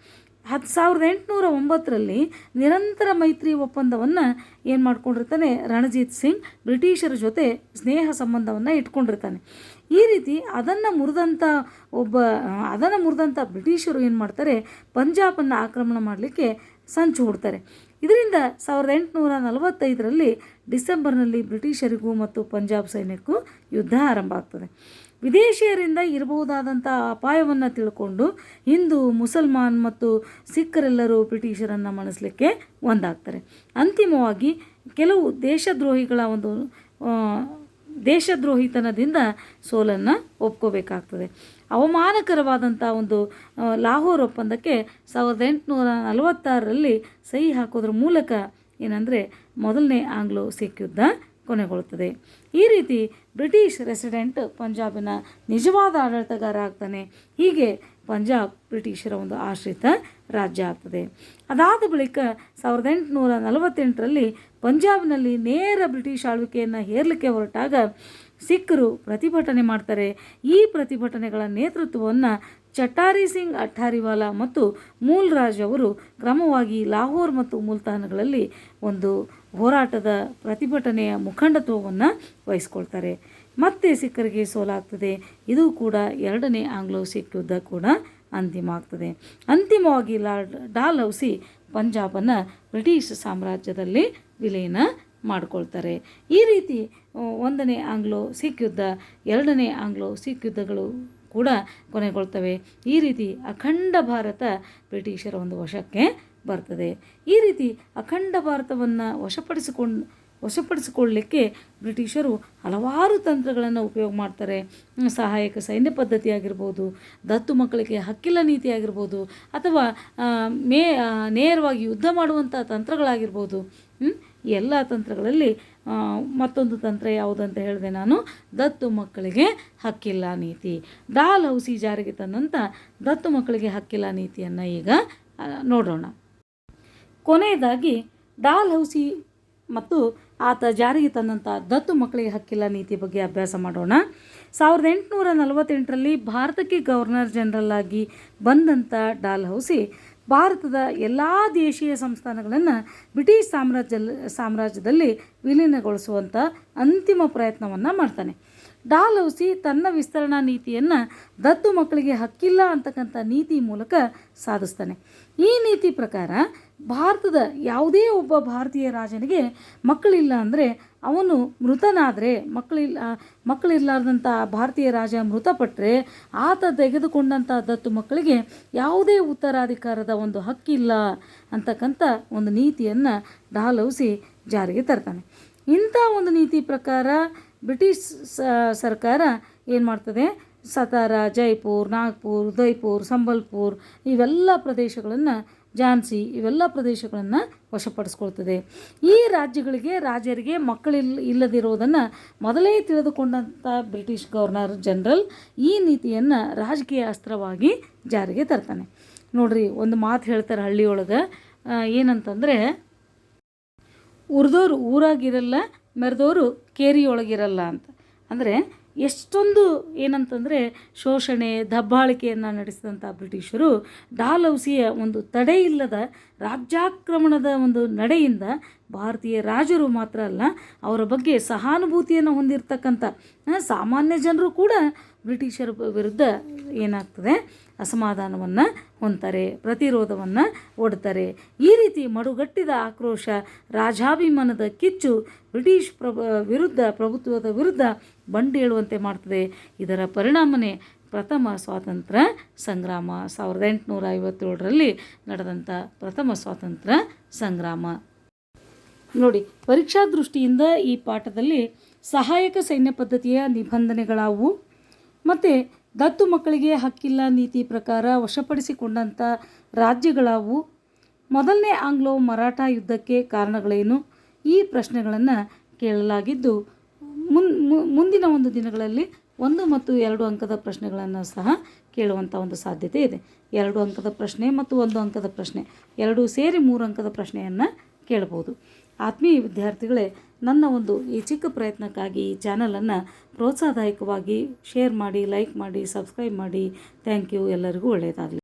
ಹತ್ತು ಸಾವಿರದ ಎಂಟುನೂರ ಒಂಬತ್ತರಲ್ಲಿ ನಿರಂತರ ಮೈತ್ರಿ ಒಪ್ಪಂದವನ್ನು ಏನು ಮಾಡ್ಕೊಂಡಿರ್ತಾನೆ? ರಣಜಿತ್ ಸಿಂಗ್ ಬ್ರಿಟಿಷರ ಜೊತೆ ಸ್ನೇಹ ಸಂಬಂಧವನ್ನು ಇಟ್ಕೊಂಡಿರ್ತಾನೆ. ಈ ರೀತಿ ಅದನ್ನು ಮುರಿದಂಥ ಒಬ್ಬ, ಅದನ್ನು ಮುರಿದಂಥ ಬ್ರಿಟಿಷರು ಏನು ಮಾಡ್ತಾರೆ? ಪಂಜಾಬನ್ನು ಆಕ್ರಮಣ ಮಾಡಲಿಕ್ಕೆ ಸಂಚು ಹೂಡ್ತಾರೆ. ಇದರಿಂದ ಸಾವಿರದ ಎಂಟುನೂರ ನಲವತ್ತೈದರಲ್ಲಿ ಡಿಸೆಂಬರ್ನಲ್ಲಿ ಬ್ರಿಟಿಷರಿಗೂ ಮತ್ತು ಪಂಜಾಬ್ ಸೈನ್ಯಕ್ಕೂ ಯುದ್ಧ ಆರಂಭ ಆಗ್ತದೆ. ವಿದೇಶಿಯರಿಂದ ಇರಬಹುದಾದಂಥ ಅಪಾಯವನ್ನು ತಿಳ್ಕೊಂಡು ಹಿಂದೂ, ಮುಸಲ್ಮಾನ್ ಮತ್ತು ಸಿಖ್ಖರೆಲ್ಲರೂ ಬ್ರಿಟಿಷರನ್ನು ಮಣಿಸ್ಲಿಕ್ಕೆ ಒಂದಾಗ್ತಾರೆ. ಅಂತಿಮವಾಗಿ ಕೆಲವು ದೇಶದ್ರೋಹಿಗಳ ಒಂದು ದೇಶದ್ರೋಹಿತನದಿಂದ ಸೋಲನ್ನು ಒಪ್ಕೋಬೇಕಾಗ್ತದೆ. ಅವಮಾನಕರವಾದಂಥ ಒಂದು ಲಾಹೋರ್ ಒಪ್ಪಂದಕ್ಕೆ ಸಾವಿರದ ಎಂಟುನೂರ ನಲವತ್ತಾರರಲ್ಲಿ ಸಹಿ ಹಾಕೋದ್ರ ಮೂಲಕ ಏನಂದರೆ ಮೊದಲನೇ ಆಂಗ್ಲೋ ಸಿಖ್ ಯುದ್ಧ ಕೊನೆಗೊಳ್ಳುತ್ತದೆ. ಈ ರೀತಿ ಬ್ರಿಟಿಷ್ ರೆಸಿಡೆಂಟ್ ಪಂಜಾಬಿನ ನಿಜವಾದ ಆಡಳಿತಗಾರ ಆಗ್ತಾನೆ ಹೀಗೆ ಪಂಜಾಬ್ ಬ್ರಿಟಿಷರ ಒಂದು ಆಶ್ರಿತ ರಾಜ್ಯ ಆಗ್ತದೆ. ಅದಾದ ಬಳಿಕ ಸಾವಿರದ ಎಂಟುನೂರ ನಲವತ್ತೆಂಟರಲ್ಲಿ ಪಂಜಾಬ್ನಲ್ಲಿ ನೇರ ಬ್ರಿಟಿಷ್ ಆಳ್ವಿಕೆಯನ್ನು ಹೇರಲಿಕ್ಕೆ ಹೊರಟಾಗ ಸಿಖ್ಖರು ಪ್ರತಿಭಟನೆ ಮಾಡ್ತಾರೆ. ಈ ಪ್ರತಿಭಟನೆಗಳ ನೇತೃತ್ವವನ್ನು ಚಟ್ಟಾರಿ ಸಿಂಗ್, ಅಠಾರಿವಾಲಾ ಮತ್ತು ಮೂಲ್ ರಾಜ್ ಅವರು ಕ್ರಮವಾಗಿ ಲಾಹೋರ್ ಮತ್ತು ಮುಲ್ತಾನ್ಗಳಲ್ಲಿ ಒಂದು ಹೋರಾಟದ ಪ್ರತಿಭಟನೆಯ ಮುಖಂಡತ್ವವನ್ನು ವಹಿಸ್ಕೊಳ್ತಾರೆ. ಮತ್ತೆ ಸಿಖ್ಖರಿಗೆ ಸೋಲಾಗ್ತದೆ. ಇದು ಕೂಡ ಎರಡನೇ ಆಂಗ್ಲೋ ಸಿಖ್ ಯುದ್ಧ ಕೂಡ ಅಂತಿಮ ಆಗ್ತದೆ. ಅಂತಿಮವಾಗಿ ಲಾರ್ಡ್ ಡಾಲ್ ಹೌಸಿ ಪಂಜಾಬನ್ನು ಬ್ರಿಟಿಷ್ ಸಾಮ್ರಾಜ್ಯದಲ್ಲಿ ವಿಲೀನ ಮಾಡ್ಕೊಳ್ತಾರೆ. ಈ ರೀತಿ, ಒಂದನೇ ಆಂಗ್ಲೋ ಸಿಖ್ ಯುದ್ಧ, ಎರಡನೇ ಆಂಗ್ಲೋ ಸಿಖ್ ಯುದ್ಧಗಳು ಕೂಡ ಕೊನೆಗೊಳ್ತವೆ. ಈ ರೀತಿ ಅಖಂಡ ಭಾರತ ಬ್ರಿಟಿಷರ ಒಂದು ವಶಕ್ಕೆ ಬರ್ತದೆ. ಈ ರೀತಿ ಅಖಂಡ ಭಾರತವನ್ನು ವಶಪಡಿಸಿಕೊಂಡು ವಶಪಡಿಸಿಕೊಳ್ಳಲಿಕ್ಕೆ ಬ್ರಿಟಿಷರು ಹಲವಾರು ತಂತ್ರಗಳನ್ನು ಉಪಯೋಗ ಮಾಡ್ತಾರೆ. ಸಹಾಯಕ ಸೈನ್ಯ ಪದ್ಧತಿ ಆಗಿರ್ಬೋದು, ದತ್ತು ಮಕ್ಕಳಿಗೆ ಹಕ್ಕಿಲ್ಲ ನೀತಿ ಆಗಿರ್ಬೋದು, ಅಥವಾ ಮೇ ನೇರವಾಗಿ ಯುದ್ಧ ಮಾಡುವಂಥ ತಂತ್ರಗಳಾಗಿರ್ಬೋದು. ಎಲ್ಲ ತಂತ್ರಗಳಲ್ಲಿ ಮತ್ತೊಂದು ತಂತ್ರ ಯಾವುದಂತ ಹೇಳಿದೆ ನಾನು? ದತ್ತು ಮಕ್ಕಳಿಗೆ ಹಕ್ಕಿಲ್ಲ ನೀತಿ. ದಾಲ್ ಹೌಸಿ ಜಾರಿಗೆ ತಂದಂಥ ದತ್ತು ಮಕ್ಕಳಿಗೆ ಹಕ್ಕಿಲ್ಲ ನೀತಿಯನ್ನು ಈಗ ನೋಡೋಣ ಕೊನೆಯದಾಗಿ, ದಾಲ್ ಹೌಸಿ ಮತ್ತು ಆತ ಜಾರಿಗೆ ತಂದಂಥ ದತ್ತು ಮಕ್ಕಳಿಗೆ ಹಕ್ಕಿಲ್ಲ ನೀತಿ ಬಗ್ಗೆ ಅಭ್ಯಾಸ ಮಾಡೋಣ. ಸಾವಿರದ ಎಂಟುನೂರ ನಲವತ್ತೆಂಟರಲ್ಲಿ ಭಾರತಕ್ಕೆ ಗವರ್ನರ್ ಜನರಲ್ ಆಗಿ ಬಂದಂಥ ಡಾಲ್ ಹೌಸಿ ಭಾರತದ ಎಲ್ಲ ದೇಶೀಯ ಸಂಸ್ಥಾನಗಳನ್ನು ಬ್ರಿಟಿಷ್ ಸಾಮ್ರಾಜ್ಯ ಸಾಮ್ರಾಜ್ಯದಲ್ಲಿ ವಿಲೀನಗೊಳಿಸುವಂಥ ಅಂತಿಮ ಪ್ರಯತ್ನವನ್ನು ಮಾಡ್ತಾನೆ. ಡಾಲ್ ಹೌಸಿ ತನ್ನ ವಿಸ್ತರಣಾ ನೀತಿಯನ್ನು ದತ್ತು ಮಕ್ಕಳಿಗೆ ಹಕ್ಕಿಲ್ಲ ಅಂತಕ್ಕಂಥ ನೀತಿ ಮೂಲಕ ಸಾಧಿಸ್ತಾನೆ. ಈ ನೀತಿ ಪ್ರಕಾರ ಭಾರತದ ಯಾವುದೇ ಒಬ್ಬ ಭಾರತೀಯ ರಾಜನಿಗೆ ಮಕ್ಕಳಿಲ್ಲ ಅಂದರೆ ಅವನು ಮೃತನಾದರೆ ಮಕ್ಕಳಿಲ್ಲ ಮಕ್ಕಳಿಲ್ಲಾರ್ದಂಥ ಭಾರತೀಯ ರಾಜ ಮೃತಪಟ್ಟರೆ ಆತ ತೆಗೆದುಕೊಂಡಂಥ ದತ್ತು ಮಕ್ಕಳಿಗೆ ಯಾವುದೇ ಉತ್ತರಾಧಿಕಾರದ ಒಂದು ಹಕ್ಕಿಲ್ಲ ಅಂತಕ್ಕಂಥ ಒಂದು ನೀತಿಯನ್ನು ಡಾಲೌಸಿ ಜಾರಿಗೆ ತರ್ತಾನೆ. ಇಂಥ ಒಂದು ನೀತಿ ಪ್ರಕಾರ ಬ್ರಿಟಿಷ್ ಸರ್ಕಾರ ಏನು ಮಾಡ್ತದೆ? ಸತಾರ, ಜೈಪುರ್, ನಾಗ್ಪುರ್, ಉದಯ್ಪುರ್, ಸಂಬಲ್ಪುರ್ ಇವೆಲ್ಲ ಪ್ರದೇಶಗಳನ್ನು, ಝಾನ್ಸಿ ಇವೆಲ್ಲ ಪ್ರದೇಶಗಳನ್ನು ವಶಪಡಿಸ್ಕೊಳ್ತದೆ. ಈ ರಾಜ್ಯಗಳಿಗೆ ರಾಜರಿಗೆ ಮಕ್ಕಳಿಲ್, ಇಲ್ಲದಿರೋದನ್ನು ಮೊದಲೇ ತಿಳಿದುಕೊಂಡಂಥ ಬ್ರಿಟಿಷ್ ಗವರ್ನರ್ ಜನರಲ್ ಈ ನೀತಿಯನ್ನು ರಾಜಕೀಯ ಅಸ್ತ್ರವಾಗಿ ಜಾರಿಗೆ ತರ್ತಾನೆ. ನೋಡ್ರಿ, ಒಂದು ಮಾತು ಹೇಳ್ತಾರೆ ಹಳ್ಳಿಯೊಳಗೆ. ಏನಂತಂದರೆ, ಉರ್ದೋರು ಊರಾಗಿರಲ್ಲ ಮೆರೆದೋರು ಕೇರಿಯೊಳಗಿರಲ್ಲ ಅಂತ. ಅಂದರೆ ಎಷ್ಟೊಂದು ಏನಂತಂದರೆ ಶೋಷಣೆ, ದಬ್ಬಾಳಿಕೆಯನ್ನು ನಡೆಸಿದಂಥ ಬ್ರಿಟಿಷರು ಡಾಲೌಸಿಯ ಒಂದು ತಡೆ ಇಲ್ಲದ ರಾಜ್ಯಾಕ್ರಮಣದ ಒಂದು ನಡೆಯಿಂದ ಭಾರತೀಯ ರಾಜರು ಮಾತ್ರ ಅಲ್ಲ, ಅವರ ಬಗ್ಗೆ ಸಹಾನುಭೂತಿಯನ್ನು ಹೊಂದಿರತಕ್ಕಂಥ ಸಾಮಾನ್ಯ ಜನರು ಕೂಡ ಬ್ರಿಟಿಷರ ವಿರುದ್ಧ ಏನಾಗ್ತದೆ? ಅಸಮಾಧಾನವನ್ನು ಹೊಂತಾರೆ ಪ್ರತಿರೋಧವನ್ನು ಒಡ್ತಾರೆ. ಈ ರೀತಿ ಮಡುಗಟ್ಟಿದ ಆಕ್ರೋಶ, ರಾಜಾಭಿಮಾನದ ಕಿಚ್ಚು ಬ್ರಿಟಿಷ್ ಪ್ರಭ, ವಿರುದ್ಧ, ಪ್ರಭುತ್ವದ ವಿರುದ್ಧ ಬಂಡೇಳುವಂತೆ ಮಾಡ್ತದೆ. ಇದರ ಪರಿಣಾಮನೇ ಪ್ರಥಮ ಸ್ವಾತಂತ್ರ್ಯ ಸಂಗ್ರಾಮ. ಸಾವಿರದ ಎಂಟುನೂರ ಐವತ್ತೇಳರಲ್ಲಿ ನಡೆದಂಥ ಪ್ರಥಮ ಸ್ವಾತಂತ್ರ್ಯ ಸಂಗ್ರಾಮ. ನೋಡಿ, ಪರೀಕ್ಷಾ ದೃಷ್ಟಿಯಿಂದ ಈ ಪಾಠದಲ್ಲಿ ಸಹಾಯಕ ಸೈನ್ಯ ಪದ್ಧತಿಯ ನಿಬಂಧನೆಗಳಾವು? ಮತ್ತು ದತ್ತು ಮಕ್ಕಳಿಗೆ ಹಕ್ಕಿಲ್ಲ ನೀತಿ ಪ್ರಕಾರ ವಶಪಡಿಸಿಕೊಂಡಂಥ ರಾಜ್ಯಗಳಾವು ಮೊದಲನೇ ಆಂಗ್ಲೋ ಮರಾಠ ಯುದ್ಧಕ್ಕೆ ಕಾರಣಗಳೇನು? ಈ ಪ್ರಶ್ನೆಗಳನ್ನು ಕೇಳಲಾಗಿದ್ದು, ಮುನ್ ಮುಂದಿನ ಒಂದು ದಿನಗಳಲ್ಲಿ ಒಂದು ಮತ್ತು ಎರಡು ಅಂಕದ ಪ್ರಶ್ನೆಗಳನ್ನು ಸಹ ಕೇಳುವಂಥ ಒಂದು ಸಾಧ್ಯತೆ ಇದೆ. ಎರಡು ಅಂಕದ ಪ್ರಶ್ನೆ ಮತ್ತು ಒಂದು ಅಂಕದ ಪ್ರಶ್ನೆ, ಎರಡೂ ಸೇರಿ ಮೂರು ಅಂಕದ ಪ್ರಶ್ನೆಯನ್ನು ಕೇಳ್ಬೋದು ಆತ್ಮೀಯ ವಿದ್ಯಾರ್ಥಿಗಳೇ ನನ್ನ ಒಂದು ಈ ಚಿಕ್ಕ ಪ್ರಯತ್ನಕ್ಕಾಗಿ ಈ ಚಾನಲನ್ನು ಪ್ರೋತ್ಸಾಹದಾಯಕವಾಗಿ ಶೇರ್ ಮಾಡಿ, ಲೈಕ್ ಮಾಡಿ, ಸಬ್ಸ್ಕ್ರೈಬ್ ಮಾಡಿ. Thank you. ಎಲ್ಲರಿಗೂ ಒಳ್ಳೆಯದಾಗಲಿ.